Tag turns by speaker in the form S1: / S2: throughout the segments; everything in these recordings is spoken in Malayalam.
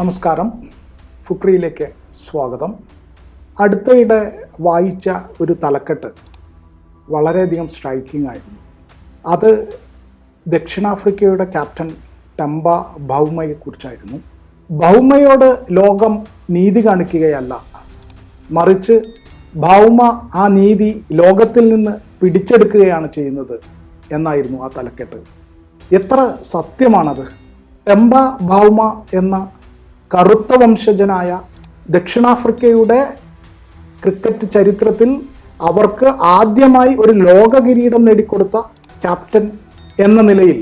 S1: നമസ്കാരം. ഫുക്രിയിലേക്ക് സ്വാഗതം. അടുത്തയിടെ വായിച്ച ഒരു തലക്കെട്ട് വളരെയധികം സ്ട്രൈക്കിംഗ് ആയിരുന്നു. അത് ദക്ഷിണാഫ്രിക്കയുടെ ക്യാപ്റ്റൻ ടെമ്പ ഭൗമയെക്കുറിച്ചായിരുന്നു ഭൗമയോട് ലോകം നീതി കാണിക്കുകയല്ല. മറിച്ച് ഭൗമ ആ നീതി ലോകത്തിൽ നിന്ന് പിടിച്ചെടുക്കുകയാണ് ചെയ്യുന്നത് എന്നായിരുന്നു ആ തലക്കെട്ട്. എത്ര സത്യമാണത്? ടെമ്പ ഭൗമ എന്ന കറുത്ത വംശജനായ ദക്ഷിണാഫ്രിക്കയുടെ ക്രിക്കറ്റ് ചരിത്രത്തിൽ അവർക്ക് ആദ്യമായി ഒരു ലോക കിരീടം നേടിക്കൊടുത്ത ക്യാപ്റ്റൻ എന്ന നിലയിൽ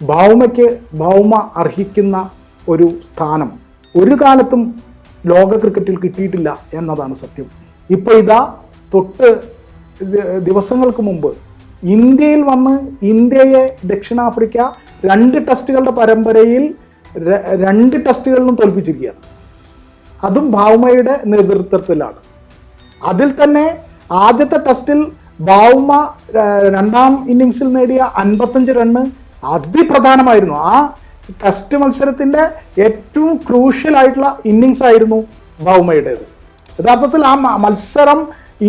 S1: ഭൗമയ്ക്ക് ഭൗമ അർഹിക്കുന്ന ഒരു സ്ഥാനം ഒരു കാലത്തും ലോക ക്രിക്കറ്റിൽ കിട്ടിയിട്ടില്ല എന്നതാണ് സത്യം. ഇപ്പൊ ഇതാ തൊട്ട് ദിവസങ്ങൾക്ക് മുമ്പ് ഇന്ത്യയിൽ വന്ന് ഇന്ത്യയെ ദക്ഷിണാഫ്രിക്ക രണ്ട് ടെസ്റ്റുകളുടെ പരമ്പരയിൽ രണ്ട് ടെസ്റ്റുകളിലും തോൽപ്പിച്ചിരിക്കുകയാണ്. അതും ഭൗമയുടെ നേതൃത്വത്തിലാണ്. അതിൽ തന്നെ ആദ്യത്തെ ടെസ്റ്റിൽ ഭൗമ രണ്ടാം ഇന്നിങ്സിൽ നേടിയ അൻപത്തഞ്ച് റണ്ണ് അതിപ്രധാനമായിരുന്നു. ആ ടെസ്റ്റ് മത്സരത്തിന്റെ ഏറ്റവും ക്രൂഷ്യൽ ആയിട്ടുള്ള ഇന്നിങ്സ് ആയിരുന്നു ഭൗമയുടേത് യഥാർത്ഥത്തിൽ ആ മത്സരം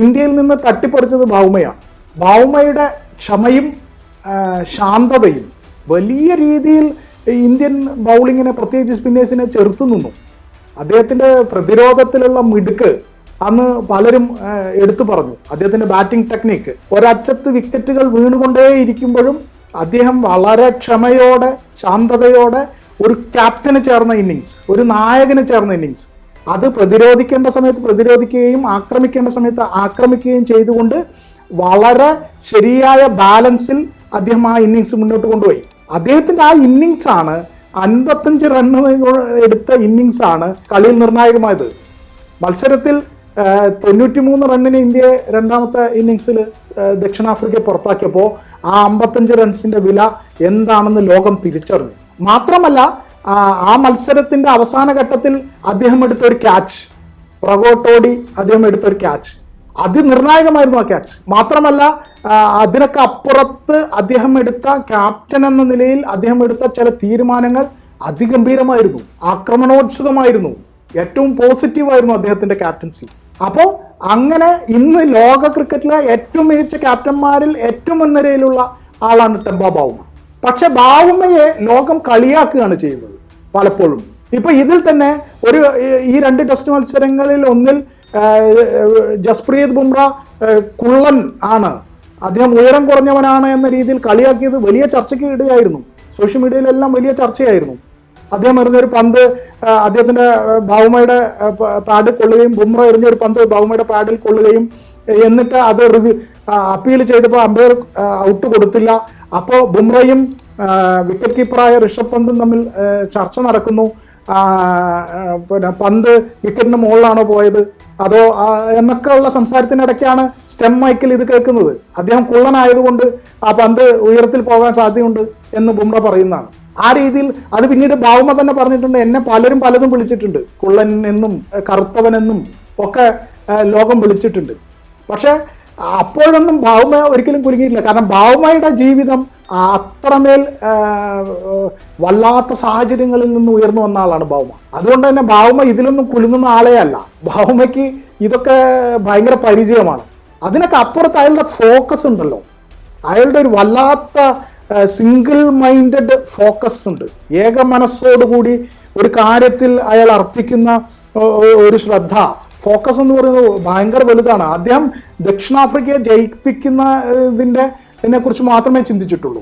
S1: ഇന്ത്യയിൽ നിന്ന് തട്ടിപ്പറിച്ചത് ഭൗമയാണ് ഭൗമയുടെ ക്ഷമയും ശാന്തതയും വലിയ രീതിയിൽ ഇന്ത്യൻ ബൗളിങ്ങിനെ പ്രത്യേകിച്ച് സ്പിന്നേഴ്സിനെ ചെറുത്തു നിന്നു. അദ്ദേഹത്തിന്റെ പ്രതിരോധത്തിലുള്ള മിടുക്ക് അന്ന് പലരും എടുത്തു പറഞ്ഞു. അദ്ദേഹത്തിന്റെ ബാറ്റിംഗ് ടെക്നിക്ക്. ഒരറ്റത്ത് വിക്കറ്റുകൾ വീണുകൊണ്ടേയിരിക്കുമ്പോഴും അദ്ദേഹം വളരെ ക്ഷമയോടെ ശാന്തതയോടെ ഒരു ക്യാപ്റ്റന് ചേർന്ന ഇന്നിങ്സ് ഒരു നായകന് ചേർന്ന ഇന്നിങ്സ്. അത് പ്രതിരോധിക്കേണ്ട സമയത്ത് പ്രതിരോധിക്കുകയും ആക്രമിക്കേണ്ട സമയത്ത് ആക്രമിക്കുകയും ചെയ്തുകൊണ്ട് വളരെ ശരിയായ ബാലൻസിൽ അദ്ദേഹം ആ ഇന്നിങ്സ് മുന്നോട്ട് കൊണ്ടുപോയി. അദ്ദേഹത്തിന്റെ ആ ഇന്നിങ്സ് ആണ് അൻപത്തഞ്ച് റണ്ണ് എടുത്ത ഇന്നിങ്സ് ആണ് കളിയിൽ നിർണായകമായത്. മത്സരത്തിൽ തൊണ്ണൂറ്റിമൂന്ന് റണ്ണിന് ഇന്ത്യയെ രണ്ടാമത്തെ ഇന്നിങ്സിൽ ദക്ഷിണാഫ്രിക്ക പുറത്താക്കിയപ്പോൾ ആ അമ്പത്തഞ്ച് റൺസിന്റെ വില എന്താണെന്ന് ലോകം തിരിച്ചറിഞ്ഞു. മാത്രമല്ല ആ, മത്സരത്തിന്റെ അവസാന ഘട്ടത്തിൽ അദ്ദേഹം എടുത്ത ഒരു ക്യാച്ച് പ്രകോട്ടോടി അദ്ദേഹം എടുത്ത ഒരു ക്യാച്ച് അതിനിർണായകമായിരുന്നു ആ ക്യാച്ച് മാത്രമല്ല അതിനൊക്കെ അപ്പുറത്ത് അദ്ദേഹം എടുത്ത ക്യാപ്റ്റൻ എന്ന നിലയിൽ അദ്ദേഹം എടുത്ത ചില തീരുമാനങ്ങൾ അതിഗംഭീരമായിരുന്നു. ആക്രമണോത്സുകമായിരുന്നു. ഏറ്റവും പോസിറ്റീവായിരുന്നു അദ്ദേഹത്തിന്റെ ക്യാപ്റ്റൻസി അപ്പോൾ അങ്ങനെ ഇന്ന് ലോക ക്രിക്കറ്റിലെ ഏറ്റവും മികച്ച ക്യാപ്റ്റന്മാരിൽ ഏറ്റവും മുൻനിരയിലുള്ള ആളാണ് ടെമ്പ ബാവുമ പക്ഷെ ബാവുമയെ ലോകം കളിയാക്കുകയാണ് ചെയ്യുന്നത് പലപ്പോഴും. ഇപ്പൊ ഇതിൽ തന്നെ ഒരു ഈ- രണ്ട് ടെസ്റ്റ് മത്സരങ്ങളിൽ ഒന്നിൽ ജസ്പ്രീത് ബുംറ കുള്ളൻ ആണ്. അദ്ദേഹം ഉയരം കുറഞ്ഞവനാണ് എന്ന രീതിയിൽ കളിയാക്കിയത് വലിയ ചർച്ചയ്ക്ക് ഇടയായിരുന്നു. സോഷ്യൽ മീഡിയയിലെല്ലാം വലിയ ചർച്ചയായിരുന്നു. അദ്ദേഹം എറിഞ്ഞൊരു പന്ത് അദ്ദേഹത്തിന്റെ ആ, ഭൗമയുടെ പാഡിൽ കൊള്ളുകയും ബുംറ എറിഞ്ഞൊരു പന്ത് ഭൗമയുടെ പാഡിൽ കൊള്ളുകയും എന്നിട്ട് അത് റിവ്യൂ അപ്പീൽ ചെയ്തപ്പോൾ അമ്പയർ ഔട്ട് കൊടുത്തില്ല. അപ്പോൾ ബുംറയും വിക്കറ്റ് കീപ്പറായ ഋഷഭ് പന്തും തമ്മിൽ ചർച്ച നടക്കുന്നു. പിന്നെ പന്ത് വിക്കറ്റിന് മുകളിലാണോ പോയത്? അതോ ആ, എന്നൊക്കെ ഉള്ള സംസാരത്തിനിടയ്ക്കാണ് സ്റ്റെം മൈക്കിൽ ഇത് കേൾക്കുന്നത്. അദ്ദേഹം കുള്ളനായതുകൊണ്ട് ആ പന്ത് ഉയരത്തിൽ പോകാൻ സാധ്യതയുണ്ട് എന്ന് ബുംറ പറയുന്നതാണ്. ആ രീതിയിൽ അത് പിന്നീട് ഭാവമ തന്നെ പറഞ്ഞിട്ടുണ്ട് എന്നെ പലരും പലതും വിളിച്ചിട്ടുണ്ട്. കുള്ളൻ എന്നും കറുത്തവനെന്നും ഒക്കെ ലോകം വിളിച്ചിട്ടുണ്ട്. പക്ഷെ അപ്പോഴൊന്നും ഭാവുമ ഒരിക്കലും കുലുങ്ങിയിട്ടില്ല കാരണം ഭാവുമയുടെ ജീവിതം അത്രമേൽ വല്ലാത്ത സാഹചര്യങ്ങളിൽ നിന്ന് ഉയർന്നു വന്ന ആളാണ് ഭാവുമ അതുകൊണ്ട് തന്നെ ഭാവുമ ഇതിലൊന്നും കുലുങ്ങുന്ന ആളേ അല്ല. ഭാവമയ്ക്ക് ഇതൊക്കെ ഭയങ്കര പരിചയമാണ്. അതിനൊക്കെ അപ്പുറത്ത് അയാളുടെ ഫോക്കസ് ഉണ്ടല്ലോ. അയാളുടെ ഒരു വല്ലാത്ത സിംഗിൾ മൈൻഡഡ് ഫോക്കസ് ഉണ്ട്. ഏക മനസ്സോടുകൂടി ഒരു കാര്യത്തിൽ അയാൾ അർപ്പിക്കുന്ന ഒരു ശ്രദ്ധ ഫോക്കസ് എന്ന് പറയുന്നത് ഭയങ്കര വലുതാണ്. അദ്ദേഹം ദക്ഷിണാഫ്രിക്കയെ ജയിപ്പിക്കുന്ന ഇതിന്റെ ഇതിനെ കുറിച്ച് മാത്രമേ ചിന്തിച്ചിട്ടുള്ളൂ.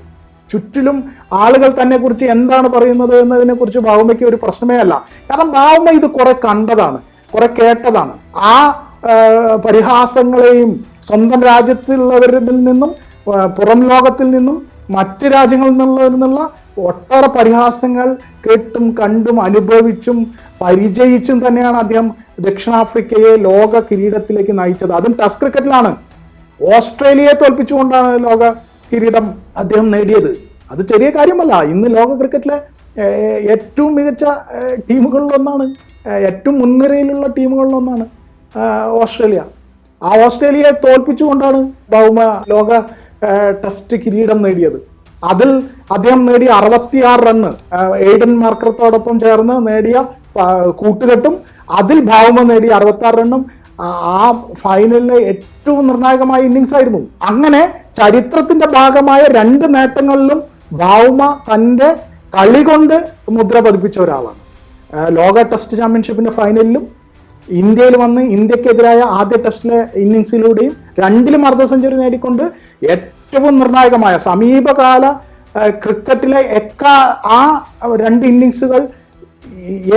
S1: ചുറ്റിലും ആളുകൾ തന്നെ കുറിച്ച് എന്താണ് പറയുന്നത് എന്നതിനെ കുറിച്ച് ബാവുമയ്ക്ക് ഒരു പ്രശ്നമേ അല്ല. കാരണം ബാവുമ ഇത് കുറെ കണ്ടതാണ് കുറെ കേട്ടതാണ്. ആ പരിഹാസങ്ങളെയും സ്വന്തം രാജ്യത്തുള്ളവരിൽ നിന്നും പുറം ലോകത്തിൽ നിന്നും മറ്റ് രാജ്യങ്ങളിൽ നിന്നുള്ള ഒട്ടേറെ പരിഹാസങ്ങൾ കേട്ടും കണ്ടും അനുഭവിച്ചും പരിചയിച്ചും തന്നെയാണ് അദ്ദേഹം ദക്ഷിണാഫ്രിക്കയെ ലോക കിരീടത്തിലേക്ക് നയിച്ചത്. അതും ടെസ്റ്റ് ക്രിക്കറ്റിലാണ്. ഓസ്ട്രേലിയയെ തോൽപ്പിച്ചുകൊണ്ടാണ് ലോക കിരീടം അദ്ദേഹം നേടിയത്. അത് ചെറിയ കാര്യമല്ല. ഇന്ന് ലോക ക്രിക്കറ്റിലെ ഏറ്റവും മികച്ച ടീമുകളിലൊന്നാണ് ഏറ്റവും മുൻനിരയിലുള്ള ടീമുകളിലൊന്നാണ് ഓസ്ട്രേലിയ. ആ ഓസ്ട്രേലിയയെ തോൽപ്പിച്ചുകൊണ്ടാണ് ഭൗമ ലോക ടെസ്റ്റ് കിരീടം നേടിയത്. അതിൽ അദ്ദേഹം നേടിയ അറുപത്തിയാറ് റണ്ണ് എയ്ഡൻ മാർക്കറത്തോടൊപ്പം ചേർന്ന് നേടിയ കൂട്ടുകെട്ടും അതിൽ ഭാവമ നേടിയ അറുപത്തി ആറ് റണ്ണും ആ- ഫൈനലിലെ ഏറ്റവും നിർണായകമായ ഇന്നിങ്സ് ആയിരുന്നു. അങ്ങനെ ചരിത്രത്തിന്റെ ഭാഗമായ രണ്ട് നേട്ടങ്ങളിലും ഭാവമ തന്റെ കളി കൊണ്ട് മുദ്ര പതിപ്പിച്ച ഒരാളാണ്. ലോക ടെസ്റ്റ് ചാമ്പ്യൻഷിപ്പിന്റെ ഫൈനലിലും ഇന്ത്യയിൽ വന്ന് ഇന്ത്യക്കെതിരായ ആദ്യ ടെസ്റ്റിലെ ഇന്നിങ്സിലൂടെയും രണ്ടിലും അർദ്ധ സെഞ്ചുറി നേടിക്കൊണ്ട് ഏറ്റവും നിർണായകമായ സമീപകാല ക്രിക്കറ്റിലെ എക്ക ആ രണ്ട് ഇന്നിങ്സുകൾ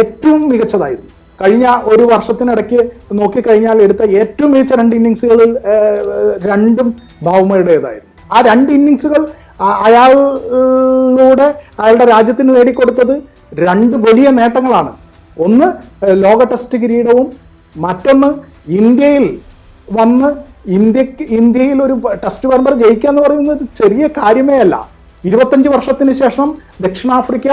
S1: ഏറ്റവും മികച്ചതായിരുന്നു. കഴിഞ്ഞ ഒരു വർഷത്തിനിടയ്ക്ക് നോക്കിക്കഴിഞ്ഞാൽ എടുത്ത ഏറ്റവും മികച്ച രണ്ട് ഇന്നിങ്സുകളിൽ രണ്ടും ഭൗമയുടേതായിരുന്നു ആ രണ്ട് ഇന്നിങ്സുകൾ അയാളിലൂടെ അയാളുടെ രാജ്യത്തിന് നേടിക്കൊടുത്തത് രണ്ട് വലിയ നേട്ടങ്ങളാണ്. ഒന്ന് ലോക ടെസ്റ്റ് കിരീടവും മറ്റൊന്ന് ഇന്ത്യയിൽ വന്ന് ഇന്ത്യയ്ക്ക് ഇന്ത്യയിൽ ഒരു ടെസ്റ്റ് പരമ്പര ജയിക്കുക എന്ന് പറയുന്നത് ചെറിയ കാര്യമേ അല്ല. ഇരുപത്തഞ്ച് വർഷത്തിന് ശേഷം ദക്ഷിണാഫ്രിക്ക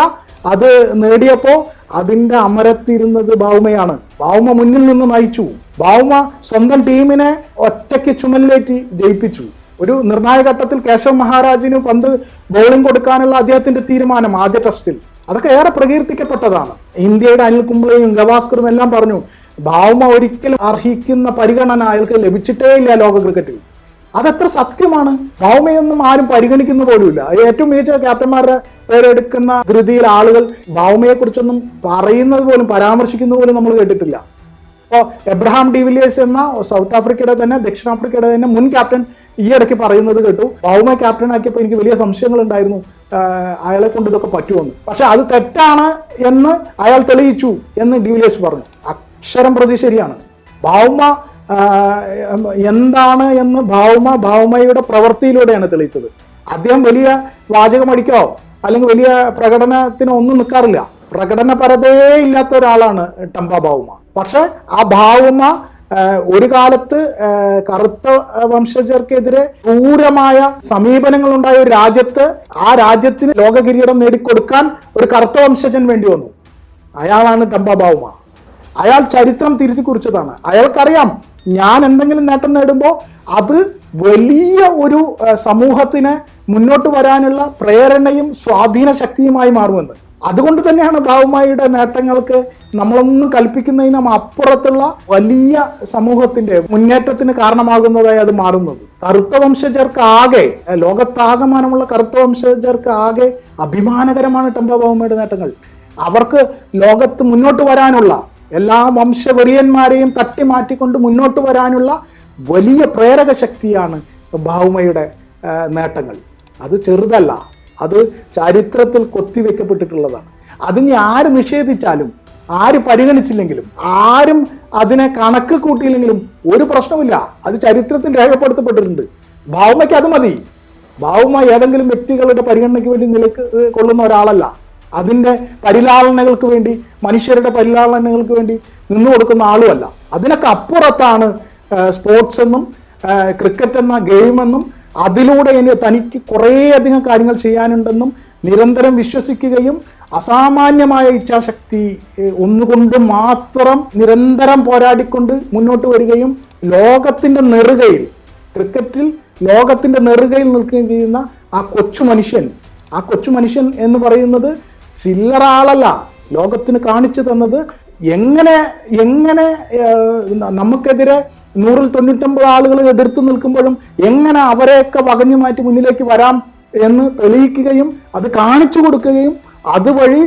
S1: അത് നേടിയപ്പോൾ അതിന്റെ അമരത്തിരുന്നത് ബാവുമയാണ്. ബാവുമ മുന്നിൽ നിന്ന് നയിച്ചു. ബാവുമ സ്വന്തം ടീമിനെ ഒറ്റയ്ക്ക് ചുമലിലേറ്റി ജയിപ്പിച്ചു. ഒരു നിർണായക ഘട്ടത്തിൽ കേശവ് മഹാരാജിന് പന്ത് ബോളിംഗ് കൊടുക്കാനുള്ള അദ്ദേഹത്തിന്റെ തീരുമാനം ആദ്യ ടെസ്റ്റിൽ അതൊക്കെ ഏറെ പ്രകീർത്തിക്കപ്പെട്ടതാണ്. ഇന്ത്യയുടെ അനിൽ കുംബ്ലയും ഗവാസ്കറും എല്ലാം പറഞ്ഞു ബാവുമ ഒരിക്കലും അർഹിക്കുന്ന പരിഗണന അയാൾക്ക് ലഭിച്ചിട്ടേ ഇല്ല ലോക ക്രിക്കറ്റിൽ അതെത്ര സത്യമാണ്. ഭൗമയൊന്നും ആരും പരിഗണിക്കുന്ന പോലുമില്ല. ഏറ്റവും മികച്ച ക്യാപ്റ്റന്മാരുടെ പേരെടുക്കുന്ന ധൃതിയിൽ ആളുകൾ ഭൗമയെ കുറിച്ചൊന്നും പറയുന്നത് പോലും പരാമർശിക്കുന്നത് പോലും നമ്മൾ കേട്ടിട്ടില്ല. ഇപ്പോൾ എബ്രഹാം ഡിവിലിയേഴ്സ് എന്ന സൗത്ത് ആഫ്രിക്കയുടെ തന്നെ ദക്ഷിണാഫ്രിക്കയുടെ തന്നെ മുൻ ക്യാപ്റ്റൻ ഈ ഇടയ്ക്ക് പറയുന്നത് കേട്ടു. ഭൗമ ക്യാപ്റ്റൻ ആക്കിയപ്പോൾ എനിക്ക് വലിയ സംശയങ്ങൾ ഉണ്ടായിരുന്നു അയാളെ കൊണ്ട് ഇതൊക്കെ പറ്റുമെന്ന് പക്ഷെ അത് തെറ്റാണ് എന്ന് അയാൾ തെളിയിച്ചു എന്ന് ഡിവിലിയേഴ്സ് പറഞ്ഞു. അക്ഷരം പ്രതി ശരിയാണ്. ഭൗമ എന്താണ് എന്ന് ഭൗമ ഭൗമയുടെ പ്രവൃത്തിയിലൂടെയാണ് തെളിയിച്ചത്. അദ്ദേഹം വലിയ വാചകമടിക്കോ അല്ലെങ്കിൽ വലിയ പ്രകടനത്തിനോ ഒന്നും നിൽക്കാറില്ല പ്രകടനപരതേ ഇല്ലാത്ത ഒരാളാണ് ടംബ ഭൗമ പക്ഷെ ആ ഭൗമ ഒരു കാലത്ത് കറുത്ത വംശജർക്കെതിരെ ക്രൂരമായ സമീപനങ്ങൾ ഉണ്ടായ ഒരു രാജ്യത്ത് ആ രാജ്യത്തിന് ലോക കിരീടം നേടിക്കൊടുക്കാൻ ഒരു കറുത്ത വംശജൻ വേണ്ടി വന്നു. അയാളാണ് ടംബ ഭൗമ അയാൾ ചരിത്രം തിരിച്ചു കുറിച്ചതാണ് അയാൾക്കറിയാം ഞാൻ എന്തെങ്കിലും നേട്ടം നേടുമ്പോൾ അത് വലിയ ഒരു സമൂഹത്തിന് മുന്നോട്ട് വരാനുള്ള പ്രേരണയും സ്വാധീന ശക്തിയുമായി മാറുമെന്ന്. അതുകൊണ്ട് തന്നെയാണ് ഭാവുമായുടെ നേട്ടങ്ങൾക്ക് നമ്മളൊന്നും കൽപ്പിക്കുന്നതിനും അപ്പുറത്തുള്ള വലിയ സമൂഹത്തിന്റെ മുന്നേറ്റത്തിന് കാരണമാകുന്നതായി അത് മാറുന്നത്. കറുത്ത വംശജർക്ക് ആകെ ലോകത്താകമാനമുള്ള കറുത്ത വംശജർക്ക് ആകെ അഭിമാനകരമാണ് ടംബ ഭാവുമയുടെ നേട്ടങ്ങൾ. അവർക്ക് ലോകത്ത് മുന്നോട്ട് വരാനുള്ള എല്ലാ വംശവെറിയന്മാരെയും തട്ടി മാറ്റിക്കൊണ്ട് മുന്നോട്ട് വരാനുള്ള വലിയ പ്രേരക ശക്തിയാണ് ഭൗമയുടെ ആ, നേട്ടങ്ങൾ. അത് ചെറുതല്ല അത് ചരിത്രത്തിൽ കൊത്തിവെക്കപ്പെട്ടിട്ടുള്ളതാണ് അതിന് ആര് നിഷേധിച്ചാലും ആര് പരിഗണിച്ചില്ലെങ്കിലും ആരും അതിനെ കണക്ക് കൂട്ടിയില്ലെങ്കിലും ഒരു പ്രശ്നമില്ല അത് ചരിത്രത്തിൽ രേഖപ്പെടുത്തപ്പെട്ടിട്ടുണ്ട്. ഭൗമയ്ക്ക് അത് മതി. ഭൗമ ഏതെങ്കിലും വ്യക്തികളുടെ പരിഗണനയ്ക്ക് വേണ്ടി നിലയ്ക്ക് കൊള്ളുന്ന ഒരാളല്ല. അതിന്റെ പരിലാളനകൾക്ക് വേണ്ടി മനുഷ്യരുടെ പരിലാളനകൾക്ക് വേണ്ടി നിന്നു കൊടുക്കുന്ന ആളുമല്ല. അതിനൊക്കെ അപ്പുറത്താണ് സ്പോർട്സ് എന്നും ക്രിക്കറ്റ് എന്ന ഗെയിം എന്നും അതിലൂടെ തനിക്ക് കുറേയധികം കാര്യങ്ങൾ ചെയ്യാനുണ്ടെന്നും നിരന്തരം വിശ്വസിക്കുകയും അസാമാന്യമായ ഇച്ഛാശക്തി ഒന്നുകൊണ്ട് മാത്രം നിരന്തരം പോരാടിക്കൊണ്ട് മുന്നോട്ട് വരികയും ലോകത്തിന്റെ നെറുകയിൽ ക്രിക്കറ്റിൽ ലോകത്തിന്റെ നെറുകയിൽ നിൽക്കുകയും ചെയ്യുന്ന ആ കൊച്ചു മനുഷ്യൻ ആ കൊച്ചു മനുഷ്യൻ എന്ന് പറയുന്നത് ചില്ലറ ആളല്ല ലോകത്തിന് കാണിച്ചു തന്നത് എങ്ങനെ എങ്ങനെ നമുക്കെതിരെ നൂറിൽ തൊണ്ണൂറ്റൊമ്പത് ആളുകൾ എതിർത്ത് നിൽക്കുമ്പോഴും എങ്ങനെ അവരെയൊക്കെ വകഞ്ഞു മാറ്റി മുന്നിലേക്ക് വരാം എന്ന് തെളിയിക്കുകയും അത് കാണിച്ചു കൊടുക്കുകയും അതുവഴി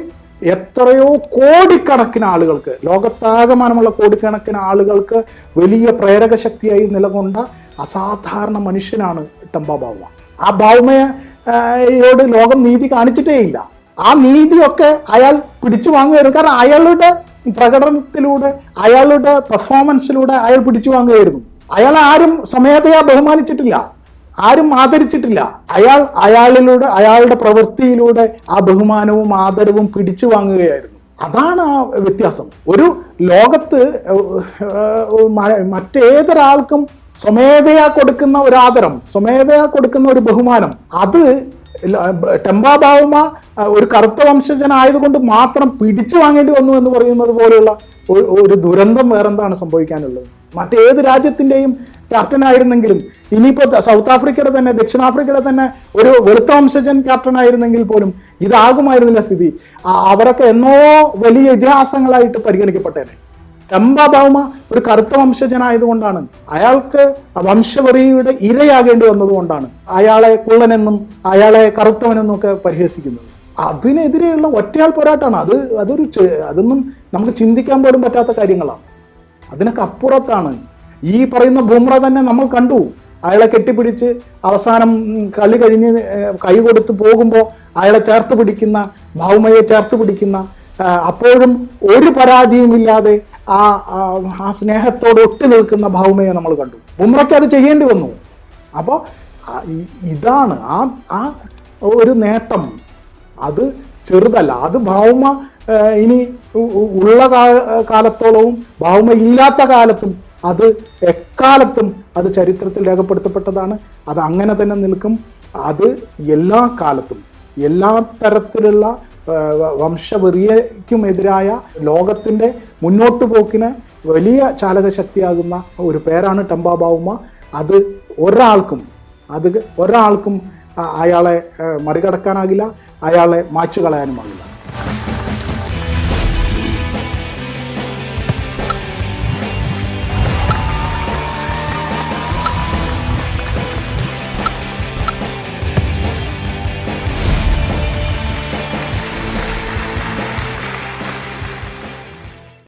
S1: എത്രയോ കോടിക്കണക്കിന് ആളുകൾക്ക് ലോകത്താകമാനമുള്ള കോടിക്കണക്കിന് ആളുകൾക്ക് വലിയ പ്രേരക ശക്തിയായി നിലകൊണ്ട അസാധാരണ മനുഷ്യനാണ് ടംബ ബാവുമ ആ ബൗമയോട് ലോകം നീതി കാണിച്ചിട്ടേ ഇല്ല ആ നീതിയൊക്കെ അയാൾ പിടിച്ചു വാങ്ങുകയായിരുന്നു. കാരണം അയാളുടെ പ്രകടനത്തിലൂടെ അയാളുടെ പെർഫോമൻസിലൂടെ അയാൾ പിടിച്ചു വാങ്ങുകയായിരുന്നു. അയാൾ ആരും സ്വമേധയാ ബഹുമാനിച്ചിട്ടില്ല. ആരും ആദരിച്ചിട്ടില്ല. അയാൾ അയാളിലൂടെ അയാളുടെ പ്രവൃത്തിയിലൂടെ ആ ബഹുമാനവും ആദരവും പിടിച്ചു വാങ്ങുകയായിരുന്നു. അതാണ് ആ വ്യത്യാസം. ഒരു ലോകത്ത് മറ്റേതൊരാൾക്കും സ്വമേധയാ കൊടുക്കുന്ന ഒരു ആദരം സ്വമേധയാ കൊടുക്കുന്ന ഒരു ബഹുമാനം അത് ടെമ്പാബാവുമ ഒരു കറുത്ത വംശജനായതുകൊണ്ട് മാത്രം പിടിച്ചു വാങ്ങേണ്ടി വന്നു എന്ന് പറയുന്നത് പോലെയുള്ള ഒരു- ദുരന്തം വേറെന്താണ് സംഭവിക്കാനുള്ളത്? മറ്റേത് രാജ്യത്തിന്റെയും ക്യാപ്റ്റൻ ആയിരുന്നെങ്കിലും ഇനിയിപ്പോൾ സൗത്ത് ആഫ്രിക്കയുടെ തന്നെ ദക്ഷിണാഫ്രിക്കയുടെ തന്നെ ഒരു വെളുത്ത വംശജൻ ക്യാപ്റ്റൻ ആയിരുന്നെങ്കിൽ പോലും ഇതാകുമായിരുന്നില്ല സ്ഥിതി. അവരൊക്കെ എന്നോ വലിയ ഇതിഹാസങ്ങളായിട്ട് പരിഗണിക്കപ്പെട്ടേനെ. ടെമ്പ ഒരു കറുത്ത വംശജനായതുകൊണ്ടാണ്. അയാൾക്ക് വംശവെറിയുടെ ഇരയാകേണ്ടി വന്നതുകൊണ്ടാണ് അയാളെ കുള്ളനെന്നും അയാളെ കറുത്തവനെന്നും ഒക്കെ പരിഹസിക്കുന്നത്. അതിനെതിരെയുള്ള ഒറ്റയാൾ പോരാട്ടമാണ് അത് അതൊരു അതൊന്നും നമുക്ക് ചിന്തിക്കാൻ പോലും പറ്റാത്ത കാര്യങ്ങളാണ്. അതിനൊക്കെ അപ്പുറത്താണ്. ഈ പറയുന്ന ഭൂമ്ര തന്നെ നമ്മൾ കണ്ടു. അയാളെ കെട്ടിപ്പിടിച്ച് അവസാനം കളി കഴിഞ്ഞ് കൈ കൊടുത്ത് പോകുമ്പോൾ അയാളെ ചേർത്ത് പിടിക്കുന്ന ഭൗമയെ ചേർത്ത് പിടിക്കുന്ന അപ്പോഴും ഒരു പരാതിയുമില്ലാതെ ആ ആ, സ്നേഹത്തോട് ഒട്ടി നിൽക്കുന്ന ഭൗമയെ നമ്മൾ കണ്ടു. ബുംറയ്ക്ക് അത് ചെയ്യേണ്ടി വന്നു. അപ്പോൾ ഇതാണ് ആ ആ ഒരു നേട്ടം. അത് ചെറുതല്ല. അത് ഭൗമ ഇനി ഉള്ള കാലത്തോളവും ഭൗമ ഇല്ലാത്ത കാലത്തും അത് എക്കാലത്തും അത് ചരിത്രത്തിൽ രേഖപ്പെടുത്തപ്പെട്ടതാണ്. അത് അങ്ങനെ തന്നെ നിൽക്കും. അത് എല്ലാ കാലത്തും എല്ലാ തരത്തിലുള്ള വംശവെറിയക്കുമെതിരായ ലോകത്തിന്റെ മുന്നോട്ട് പോക്കിന് വലിയ ചാലകശക്തിയാകുന്ന ഒരു പേരാണ് ടംബ അത് ഒരാൾക്കും അത് ഒരാൾക്കും അയാളെ മറികടക്കാനാകില്ല അയാളെ മാച്ചു കളയാനുമാകില്ല